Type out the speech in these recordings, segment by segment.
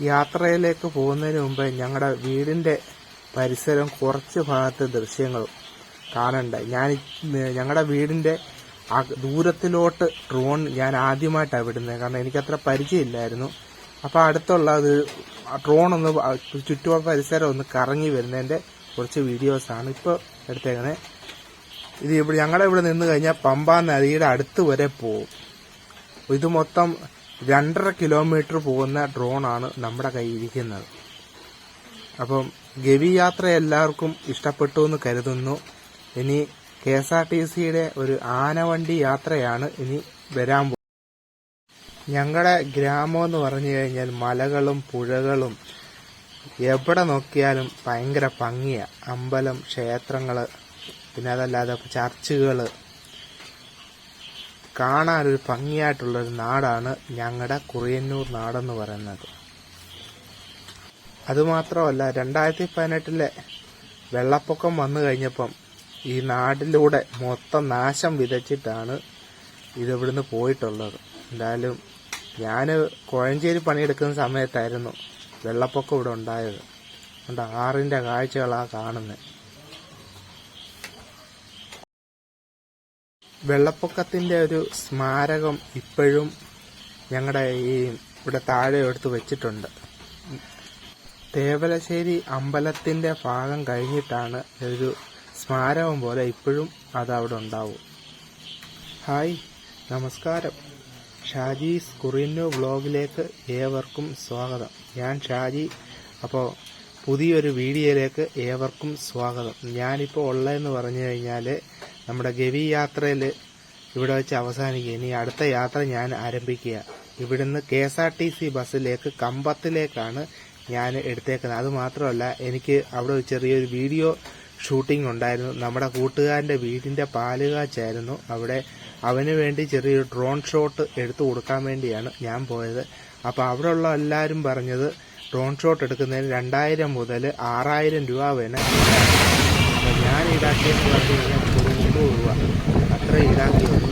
യാത്രയിലേക്ക് പോകുന്നതിന് മുമ്പ് ഞങ്ങളുടെ വീടിന്റെ പരിസരം കുറച്ച് ഭാഗത്തെ ദൃശ്യങ്ങൾ കാണണ്ട. ഞാൻ ഞങ്ങളുടെ വീടിന്റെ ദൂരത്തിലോട്ട് ഡ്രോൺ ഞാൻ ആദ്യമായിട്ടാണ് വിടുന്നത് കാരണം എനിക്കത്ര പരിചയമില്ലായിരുന്നു. അപ്പോൾ അടുത്തുള്ള അത് ഡ്രോൺ ഒന്ന് ചുറ്റുപ പരിസരം ഒന്ന് കറങ്ങി വരുന്നതിന്റെ കുറച്ച് വീഡിയോസാണ് ഇപ്പോൾ എടുത്തേക്കുന്നത് ഇത് ഇവിടെ ഞങ്ങളുടെ ഇവിടെ നിന്ന് കഴിഞ്ഞാൽ പമ്പ നദിയുടെ അടുത്ത് വരെ പോകും. ഇത് മൊത്തം രണ്ടര കിലോമീറ്റർ പോകുന്ന ഡ്രോണാണ് നമ്മുടെ കയ്യിരിക്കുന്നത് അപ്പം ഗവി യാത്ര എല്ലാവർക്കും ഇഷ്ടപ്പെട്ടു എന്ന് കരുതുന്നു. ഇനി കെ എസ് ആർ ടി സിയുടെ ഒരു ആനവണ്ടി യാത്രയാണ് ഇനി വരാൻ പോകുന്നത്. ഞങ്ങളുടെ ഗ്രാമം എന്ന് പറഞ്ഞു കഴിഞ്ഞാൽ മലകളും പുഴകളും എവിടെ നോക്കിയാലും ഭയങ്കര ഭംഗിയാണ് അമ്പലം ക്ഷേത്രങ്ങൾ പിന്നെ അതല്ലാതെ ചർച്ചുകൾ കാണാനൊരു ഭംഗിയായിട്ടുള്ളൊരു നാടാണ് ഞങ്ങളുടെ കുറിയന്നൂർ നാടെന്ന് പറയുന്നത്. അതുമാത്രമല്ല രണ്ടായിരത്തി പതിനെട്ടിലെ വെള്ളപ്പൊക്കം വന്നു കഴിഞ്ഞപ്പം ഈ നാടിലൂടെ മൊത്തം നാശം വിതച്ചിട്ടാണ് ഇതിവിടുന്ന് പോയിട്ടുള്ളത്. എന്തായാലും ഞാൻ കോഴഞ്ചേരി പണിയെടുക്കുന്ന സമയത്തായിരുന്നു വെള്ളപ്പൊക്കം ഇവിടെ ഉണ്ടായത്. അതുകൊണ്ട് ആറിന്റെ കാഴ്ചകളാണ് കാണുന്നത് വെള്ളപ്പൊക്കത്തിന്റെ ഒരു സ്മാരകം ഇപ്പോഴും ഞങ്ങളുടെ ഈ ഇവിടെ താഴെ എടുത്ത് വെച്ചിട്ടുണ്ട്. തേവലശ്ശേരി അമ്പലത്തിന്റെ ഭാഗം കഴിഞ്ഞിട്ടാണ് ഒരു സ്മാരകം പോലെ ഇപ്പോഴും അത് അവിടെ ഉണ്ടാവും. ഹായ് നമസ്കാരം. ഷാജീസ് കുറിന്നു വ്ലോഗിലേക്ക് ഏവർക്കും സ്വാഗതം. ഞാൻ ഷാജി അപ്പോൾ പുതിയൊരു വീഡിയോയിലേക്ക് ഏവർക്കും സ്വാഗതം. ഞാനിപ്പോൾ ഉള്ളതെന്ന് പറഞ്ഞു കഴിഞ്ഞാൽ നമ്മുടെ ഗവി യാത്രയിൽ ഇവിടെ വെച്ച് അവസാനിക്കുക. ഇനി അടുത്ത യാത്ര ഞാൻ ആരംഭിക്കുക. ഇവിടുന്ന് K S R T C ബസ്സിലേക്ക് കമ്പത്തിലേക്കാണ് ഞാൻ എടുത്തേക്കുന്നത്. അത് മാത്രമല്ല എനിക്ക് അവിടെ ചെറിയൊരു വീഡിയോ ഷൂട്ടിംഗ് ഉണ്ടായിരുന്നു. നമ്മുടെ കൂട്ടുകാരന്റെ വീടിന്റെ പാലുകാച്ചായിരുന്നു അവിടെ. അവന് വേണ്ടി ചെറിയൊരു ഡ്രോൺ ഷോട്ട് എടുത്തു കൊടുക്കാൻ വേണ്ടിയാണ് ഞാൻ പോയത്. അപ്പോൾ അവിടെ ഉള്ള എല്ലാവരും പറഞ്ഞത് ഡ്രോൺ ഷോട്ട് എടുക്കുന്നതിന് രണ്ടായിരം മുതൽ ആറായിരം രൂപ വേണം. അപ്പൊ ഞാൻ ഈടാക്കിയെന്ന് പറഞ്ഞു കഴിഞ്ഞാൽ മുന്നൂറ് രൂപ അത്ര ഈടാക്കിയുള്ളൂ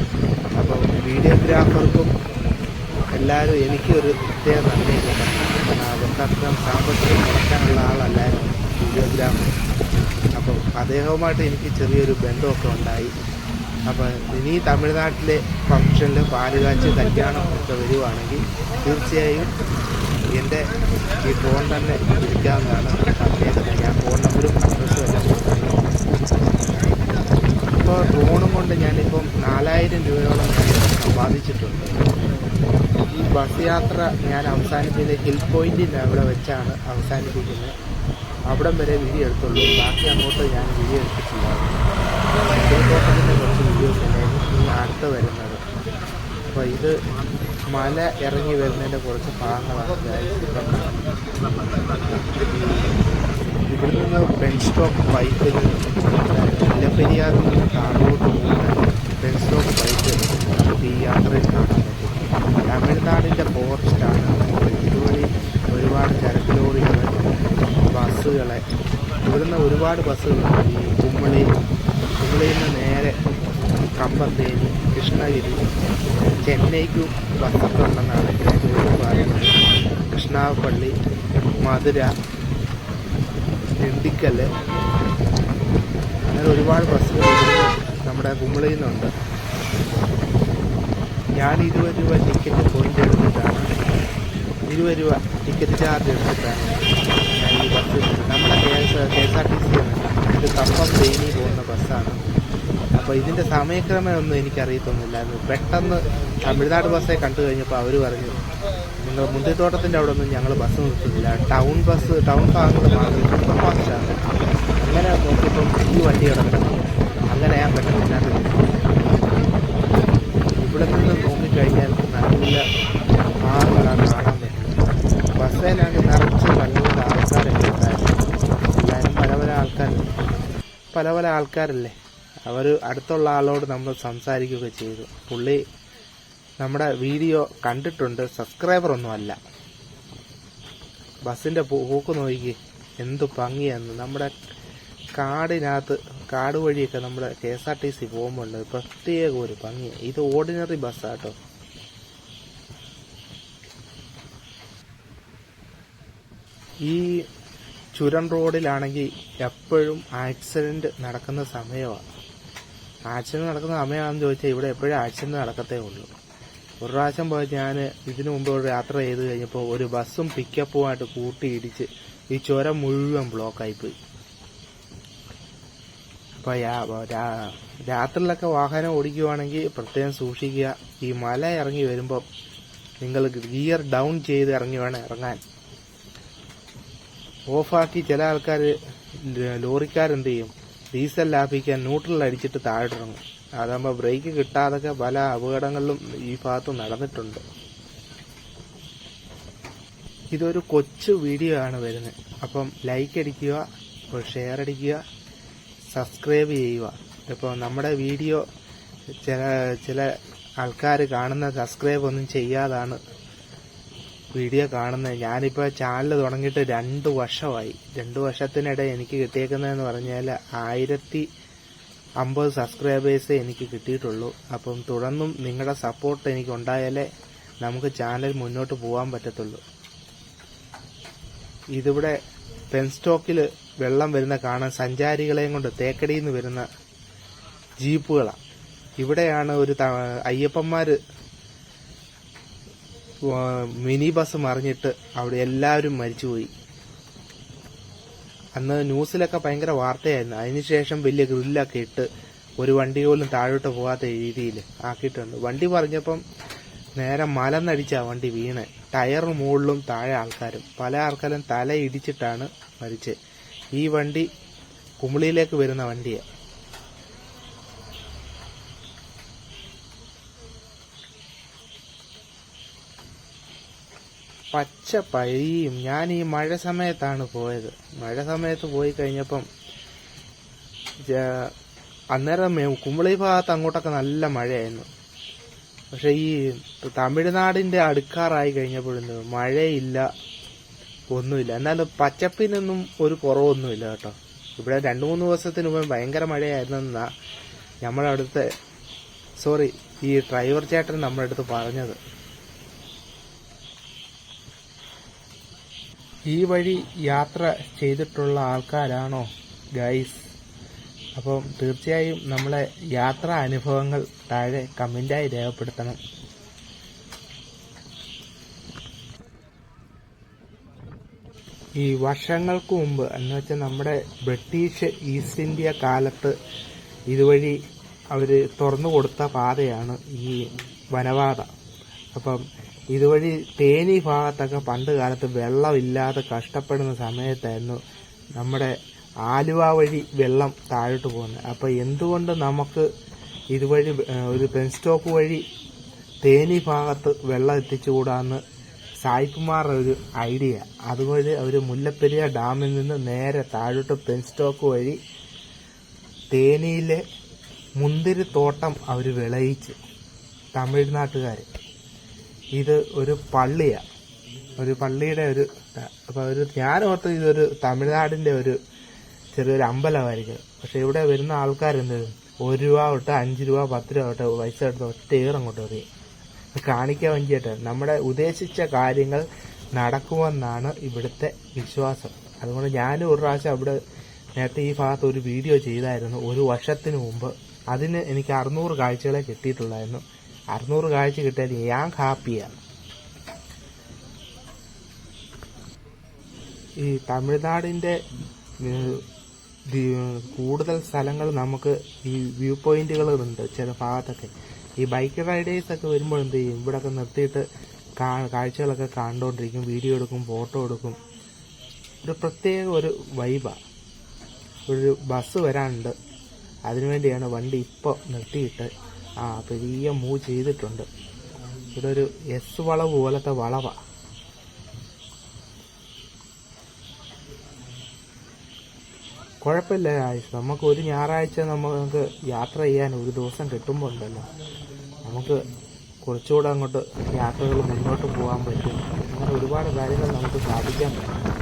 അപ്പോൾ വീഡിയോഗ്രാഫർക്കും എല്ലാവരും എനിക്കൊരു പ്രത്യേക നന്ദിയുണ്ട് കാരണം അവർക്കത്ര സാമ്പത്തികം കുറയ്ക്കാനുള്ള ആളല്ലായിരുന്നു വീഡിയോഗ്രാഫർ. അപ്പോൾ അദ്ദേഹവുമായിട്ട് എനിക്ക് ചെറിയൊരു ബന്ധമൊക്കെ ഉണ്ടായി. അപ്പോൾ ഇനി തമിഴ്നാട്ടിലെ ഫംഗ്ഷനിൽ പാലുകാച്ച് കല്യാണം ഒക്കെ വരുവാണെങ്കിൽ തീർച്ചയായും എന്റെ ഈ ഫോൺ തന്നെ വിളിക്കാവുന്നതാണ് പറഞ്ഞേക്കുന്നത് ഞാൻ ഫോൺ നമ്പറും അഡ്രസ്സും എല്ലാം കൊടുത്തിട്ടുണ്ട് ഇപ്പോൾ ഡ്രോണും കൊണ്ട് ഞാനിപ്പം നാലായിരം രൂപയോളം ഞാൻ സമ്പാദിച്ചിട്ടുണ്ട് ഈ ബസ് യാത്ര ഞാൻ അവസാനിപ്പിച്ചത് ഹിൽ പോയിന്റിന്റെ അവിടെ വെച്ചാണ് അവസാനിപ്പിക്കുന്നത്. അവിടം വരെ വീഡിയോ എടുത്തുള്ളൂ. ബാക്കി അങ്ങോട്ട് ഞാൻ വീഡിയോ എടുത്തിട്ടില്ല. തോട്ടത്തിന്റെ കുറച്ച് വീഡിയോസ് ഉണ്ടായിരുന്നു. ഇനി അടുത്ത് വരുന്നത്. അപ്പോൾ ഇത് മല ഇറങ്ങി വരുന്നതിന്റെ കുറച്ച് ഭാഗങ്ങളാണ് ഇവിടെ നിന്ന് പെൻ സ്റ്റോപ്പ് ബൈക്കിൽ മുല്ലപ്പെരിയാറിൽ നിന്ന് താഴോട്ട് പോകുന്ന പെൻ സ്റ്റോപ്പ് ബൈക്ക് ഈ യാത്രയിൽ പറ്റും തമിഴ്നാടിന്റെ ഫോറസ്റ്റാണ്. ഇതുവഴി ഒരുപാട് ചരക്ക് ലോറികൾ ബസ്സുകളെ. ഇവിടുന്ന് ഒരുപാട് ബസ്സുകളുണ്ട് ഈ കുമ്മളി കുമ്മളിയിൽ നിന്ന് നേരെ കമ്പത്തേരി കൃഷ്ണഗിരി ചെന്നൈക്കും ബസ്സൊക്കെ ഉണ്ടെന്നാണ് പറയുന്നത് കൃഷ്ണാപ്പള്ളി മധുര ദിണ്ടിക്കൽ അങ്ങനെ ഒരുപാട് ബസ്സുകൾ നമ്മുടെ കുമ്പളിയിൽ നിന്നുണ്ട്. ഞാൻ ഇരുപത് രൂപ ടിക്കറ്റ് പോയിന്റ് എടുത്തിട്ടാണ്. ഇരുപത് രൂപ ടിക്കറ്റ് ചാർജ് എടുത്തിട്ടാണ് ഞാൻ ഈ ബസ് നമ്മുടെ K S K S R T C ആണ്. ഇത് കപ്പം തേനി പോകുന്ന ബസ്സാണ് അപ്പോൾ ഇതിന്റെ സമയക്രമമൊന്നും എനിക്കറിയത്തൊന്നുമില്ലായിരുന്നു പെട്ടെന്ന് തമിഴ്നാട് ബസ്സേ കണ്ടു കഴിഞ്ഞപ്പോൾ അവർ പറഞ്ഞു നിങ്ങൾ മുന്തിത്തോട്ടത്തിന്റെ അവിടെ ഒന്നും ഞങ്ങൾ ബസ് നിർത്തുന്നില്ല. ടൗൺ ബസ് ടൗൺ ഭാഗങ്ങൾ മാത്രം സൂപ്പർ ഫാസ്റ്റാണ് അങ്ങനെ നോക്കിയപ്പം ഈ വണ്ടി കിടക്കണം അങ്ങനെ ഞാൻ പെട്ടെന്ന് ഇതിനകത്ത് കയറി. ഇവിടെ നിന്ന് നോക്കിക്കഴിഞ്ഞാൽ നല്ല ഭാഗങ്ങളാണ് കാണാൻ പറ്റുന്നത് ബസ്സിലാണ് നിറച്ച് പല പല ആൾക്കാരൊക്കെ ഉണ്ടായിരുന്നു എല്ലാവരും പല പല ആൾക്കാർ പല പല ആൾക്കാരല്ലേ? അവർ അടുത്തുള്ള ആളോട് നമ്മൾ സംസാരിക്കുകയൊക്കെ ചെയ്തു. പുള്ളി നമ്മുടെ വീഡിയോ കണ്ടിട്ടുണ്ട്. സബ്സ്ക്രൈബർ ഒന്നും അല്ല. ബസ്സിന്റെ പോ- പോക്ക് നോക്കി എന്ത് ഭംഗിയാന്ന്. നമ്മുടെ കാടിനകത്ത് കാട് വഴിയൊക്കെ നമ്മുടെ K S R T C പോകുമ്പോൾ പ്രത്യേക ഒരു ഭംഗി. ഇത് ഓർഡിനറി ബസ്സാട്ടോ ഈ ചുരം റോഡിലാണെങ്കിൽ എപ്പോഴും ആക്സിഡന്റ് നടക്കുന്ന സമയമാണ് ആക്സിഡന്റ് നടക്കുന്ന സമയമാണെന്ന് ചോദിച്ചാൽ ഇവിടെ എപ്പോഴും ആക്സിഡന്റ് നടക്കത്തേ ഉള്ളൂ. ഒരു പ്രാവശ്യം പോയി ഞാൻ ഇതിനു മുമ്പ് ഒരു യാത്ര ചെയ്ത് കഴിഞ്ഞപ്പോൾ ഒരു ബസ്സും പിക്കപ്പുമായിട്ട് കൂട്ടിയിടിച്ച് ഈ ചുരം മുഴുവൻ ബ്ലോക്കായിപ്പോയി അപ്പോൾ രാത്രിയിലൊക്കെ വാഹനം ഓടിക്കുവാണെങ്കിൽ പ്രത്യേകം സൂക്ഷിക്കുക. ഈ മല ഇറങ്ങി വരുമ്പോൾ നിങ്ങൾ ഗിയർ ഡൗൺ ചെയ്ത് ഇറങ്ങി വേണം ഇറങ്ങാൻ. ഓഫാക്കി ചില ആൾക്കാർ ലോറിക്കാരെന്ത് ചെയ്യും ഡീസൽ ലാഭിക്കാൻ ന്യൂട്രൽ അടിച്ചിട്ട് താഴെയിറങ്ങും അതാകുമ്പോൾ ബ്രേക്ക് കിട്ടാതൊക്കെ പല അപകടങ്ങളിലും ഈ ഭാഗത്ത് നടന്നിട്ടുണ്ട്. ഇതൊരു കൊച്ചു വീഡിയോ ആണ് വരുന്നത്. അപ്പം ലൈക്ക് അടിക്കുക ഷെയർ അടിക്കുക സബ്സ്ക്രൈബ് ചെയ്യുക. ഇപ്പോൾ നമ്മുടെ വീഡിയോ ചില ചില ആൾക്കാർ കാണുന്ന സബ്സ്ക്രൈബ് ഒന്നും ചെയ്യാതാണ് വീഡിയോ കാണുന്നത്. ഞാനിപ്പോൾ ചാനൽ തുടങ്ങിയിട്ട് രണ്ട് വർഷമായി. രണ്ട് വർഷത്തിനിടെ എനിക്ക് കിട്ടിയേക്കുന്നതെന്ന് പറഞ്ഞാൽ ആയിരത്തി അമ്പത് സബ്സ്ക്രൈബേഴ്സേ എനിക്ക് കിട്ടിയിട്ടുള്ളൂ. അപ്പം തുടർന്നും നിങ്ങളുടെ സപ്പോർട്ട് എനിക്ക് ഉണ്ടായാലേ നമുക്ക് ചാനൽ മുന്നോട്ട് പോകാൻ പറ്റത്തുള്ളൂ. ഇതിവിടെ പെൻ സ്റ്റോക്കിൽ വെള്ളം വരുന്ന കാണാൻ സഞ്ചാരികളെയും കൊണ്ട് തേക്കടിയിൽ നിന്ന് വരുന്ന ജീപ്പുകളാണ് ഇവിടെയാണ് ഒരു അയ്യപ്പന്മാര് മിനി ബസ് മറിഞ്ഞിട്ട് അവിടെ എല്ലാവരും മരിച്ചുപോയി. അന്ന് ന്യൂസിലൊക്കെ ഭയങ്കര വാർത്തയായിരുന്നു. അതിനുശേഷം വലിയ ഗ്രില്ലൊക്കെ ഇട്ട് ഒരു വണ്ടി പോലും താഴോട്ട് പോകാത്ത രീതിയിൽ ആക്കിയിട്ടുണ്ട്. വണ്ടി പറഞ്ഞപ്പം നേരെ മലന്നടിച്ചാ വണ്ടി വീണ്. ടയർ മുകളിലും താഴെ ആൾക്കാരും. പല ആൾക്കാരും തല ഇടിച്ചിട്ടാണ് മരിച്ചത്. ഈ വണ്ടി കുമിളിയിലേക്ക് വരുന്ന വണ്ടിയാണ് പച്ച പഴിയും. ഞാൻ ഈ മഴ സമയത്താണ് പോയത്. മഴ സമയത്ത് പോയി കഴിഞ്ഞപ്പം അന്നേരം കുമ്പളി ഭാഗത്ത് അങ്ങോട്ടൊക്കെ നല്ല മഴയായിരുന്നു. പക്ഷെ ഈ തമിഴ്നാടിന്റെ അടുക്കാറായി കഴിഞ്ഞപ്പോഴും മഴയില്ല ഒന്നുമില്ല. എന്നാലും പച്ചപ്പിനൊന്നും ഒരു കുറവൊന്നുമില്ല കേട്ടോ. ഇവിടെ രണ്ടു മൂന്ന് ദിവസത്തിന് മുമ്പ് ഭയങ്കര മഴയായിരുന്നെന്നാ നമ്മുടെ അടുത്ത് സോറി ഈ ഡ്രൈവർ ചേട്ടൻ നമ്മുടെ അടുത്ത് പറഞ്ഞത്. ഈ വഴി യാത്ര ചെയ്തിട്ടുള്ള ആൾക്കാരാണോ ഗൈസ് അപ്പം തീർച്ചയായും നമ്മളെ യാത്രാ അനുഭവങ്ങൾ താഴെ കമന്റായി രേഖപ്പെടുത്തണം. ഈ വർഷങ്ങൾക്ക് മുമ്പ് എന്ന് വെച്ചാൽ നമ്മുടെ ബ്രിട്ടീഷ് ഈസ്റ്റ് ഇന്ത്യ കാലത്ത് ഇതുവഴി അവർ തുറന്നു കൊടുത്ത പാതയാണ് ഈ വനപാത. അപ്പം ഇതുവഴി തേനി ഭാഗത്തൊക്കെ പണ്ട് കാലത്ത് വെള്ളമില്ലാതെ കഷ്ടപ്പെടുന്ന സമയത്തായിരുന്നു നമ്മുടെ ആലുവ വഴി വെള്ളം താഴോട്ട് പോകുന്നത്. അപ്പോൾ എന്തുകൊണ്ട് നമുക്ക് ഇതുവഴി ഒരു പെൻ സ്റ്റോപ്പ് വഴി തേനി ഭാഗത്ത് വെള്ളം എത്തിച്ചുകൂടാന്ന് സായിപ്പുമാരുടെ ഒരു ഐഡിയ. അതുവഴി അവർ മുല്ലപ്പെരിയ ഡാമിൽ നിന്ന് നേരെ താഴോട്ട് പെൻ സ്റ്റോക്ക് വഴി തേനിയിലെ മുന്തിരിത്തോട്ടം അവർ വിളയിച്ച്. തമിഴ്നാട്ടുകാർ ഇത് ഒരു പള്ളിയാണ് ഒരു പള്ളിയുടെ ഒരു അപ്പോൾ ഒരു ഞാൻ ഓർത്ത് ഇതൊരു തമിഴ്നാടിന്റെ ഒരു ചെറിയൊരു അമ്പലമായിരിക്കും. പക്ഷെ ഇവിടെ വരുന്ന ആൾക്കാരെന്ത് ഒരു രൂപ തൊട്ട് അഞ്ച് രൂപ പത്ത് രൂപ തൊട്ട് പൈസ എടുത്ത് ഒറ്റ അങ്ങോട്ട് എറിയും. കാണിക്കാൻ വേണ്ടിയിട്ട് നമ്മുടെ ഉദ്ദേശിച്ച കാര്യങ്ങൾ നടക്കുമെന്നാണ് ഇവിടുത്തെ വിശ്വാസം. അതുകൊണ്ട് ഞാനും ഒരു പ്രാവശ്യം അവിടെ നേരത്തെ ഈ ഭാഗത്ത് ഒരു വീഡിയോ ചെയ്തായിരുന്നു. ഒരു വർഷത്തിന് മുമ്പ്. അതിന് എനിക്ക് അറുന്നൂറ് കാഴ്ചകളെ കിട്ടിയിട്ടുള്ളായിരുന്നു. അറുന്നൂറ് കാഴ്ച കിട്ടിയാൽ ഞാൻ ഹാപ്പിയാണ്. ഈ തമിഴ്നാടിന്റെ കൂടുതൽ സ്ഥലങ്ങൾ നമുക്ക് ഈ വ്യൂ പോയിന്റുകൾ ഉണ്ട് ചില ഭാഗത്തൊക്കെ. ഈ ബൈക്ക് റൈഡേഴ്സ് ഒക്കെ വരുമ്പോൾ എന്ത് ചെയ്യും? ഇവിടെയൊക്കെ നിർത്തിയിട്ട് കാഴ്ചകളൊക്കെ കണ്ടുകൊണ്ടിരിക്കും വീഡിയോ എടുക്കും ഫോട്ടോ എടുക്കും. ഒരു പ്രത്യേക ഒരു വൈബാണ് ഒരു ബസ് വരാനുണ്ട്. അതിനുവേണ്ടിയാണ് വണ്ടി ഇപ്പോൾ നിർത്തിയിട്ട് ആ പെരിയ മൂ ചെയ്തിട്ടുണ്ട്. ഇവിടെ ഒരു എസ് വളവ് പോലത്തെ വളവാണ് കുഴപ്പമില്ല ആയുഷ്. നമുക്ക് ഒരു ഞായറാഴ്ച നമുക്ക് യാത്ര ചെയ്യാൻ ഒരു ദിവസം കിട്ടുമ്പോൾ ഉണ്ടല്ലോ നമുക്ക് കുറച്ചുകൂടെ അങ്ങോട്ട് യാത്രകൾ മുന്നോട്ട് പോകാൻ പറ്റും. അങ്ങനെ ഒരുപാട് കാര്യങ്ങൾ നമുക്ക് സാധിക്കാൻ പറ്റും.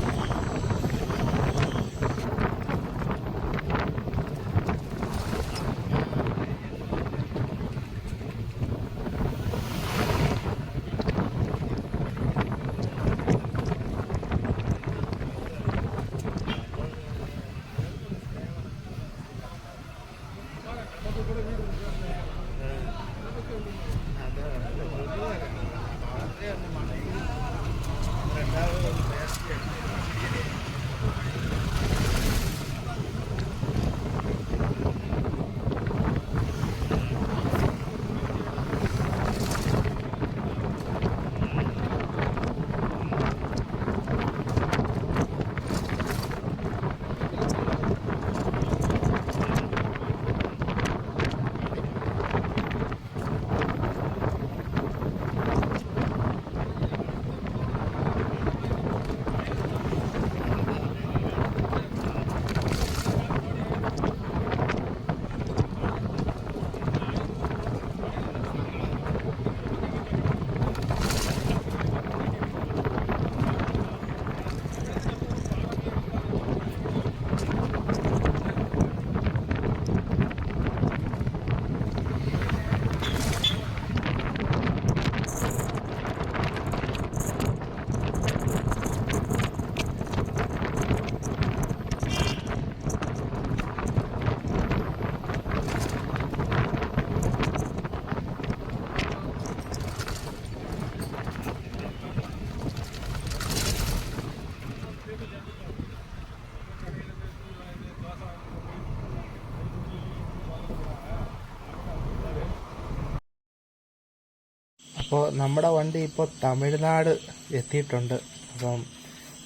അപ്പോൾ നമ്മുടെ വണ്ടി ഇപ്പോൾ തമിഴ്നാട് എത്തിയിട്ടുണ്ട്. അപ്പം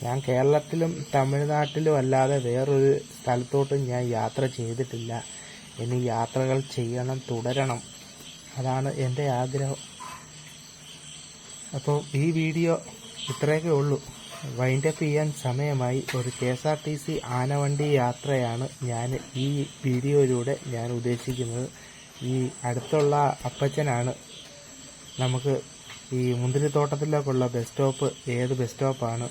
ഞാൻ കേരളത്തിലും തമിഴ്നാട്ടിലും അല്ലാതെ വേറൊരു സ്ഥലത്തോട്ടും ഞാൻ യാത്ര ചെയ്തിട്ടില്ല. ഇനി യാത്രകൾ ചെയ്യണം തുടരണം. അതാണ് എന്റെ ആഗ്രഹം. അപ്പോൾ ഈ വീഡിയോ ഇത്രയൊക്കെ ഉള്ളൂ. വൈൻഡപ്പ് ചെയ്യാൻ സമയമായി. ഒരു K S R T C ആനവണ്ടി യാത്രയാണ് ഞാൻ ഈ വീഡിയോയിലൂടെ ഞാൻ ഉദ്ദേശിക്കുന്നത്. ഈ അടുത്തുള്ള അപ്പച്ചനാണ് നമുക്ക് ഈ മുന്തിരിത്തോട്ടത്തിലേക്കുള്ള ബസ് സ്റ്റോപ്പ് ഏത് ബസ് സ്റ്റോപ്പാണ്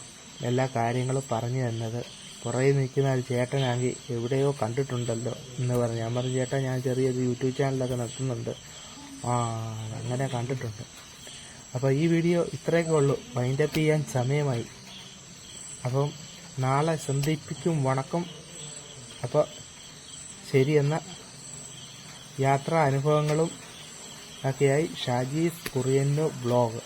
എല്ലാ കാര്യങ്ങളും പറഞ്ഞു തന്നത്. പുറകെ നിൽക്കുന്ന ഒരു ചേട്ടനാണെങ്കിൽ എവിടെയോ കണ്ടിട്ടുണ്ടല്ലോ എന്ന് പറഞ്ഞു. ഞാൻ പറഞ്ഞു ചേട്ടാ ഞാൻ ചെറിയൊരു യൂട്യൂബ് ചാനലൊക്കെ നടത്തുന്നുണ്ട്. ആ അങ്ങനെ കണ്ടിട്ടുണ്ട്. അപ്പോൾ ഈ വീഡിയോ ഇത്രയൊക്കെ ഉള്ളൂ. വൈൻഡപ്പ് ചെയ്യാൻ സമയമായി. അപ്പം നാളെ സന്ധിപ്പിക്കും വണക്കം. അപ്പോൾ ശരിയെന്ന യാത്രാ അനുഭവങ്ങളും ഒക്കെയായി ഷാജീസ് കുറിയന്നോ ബ്ലോഗ്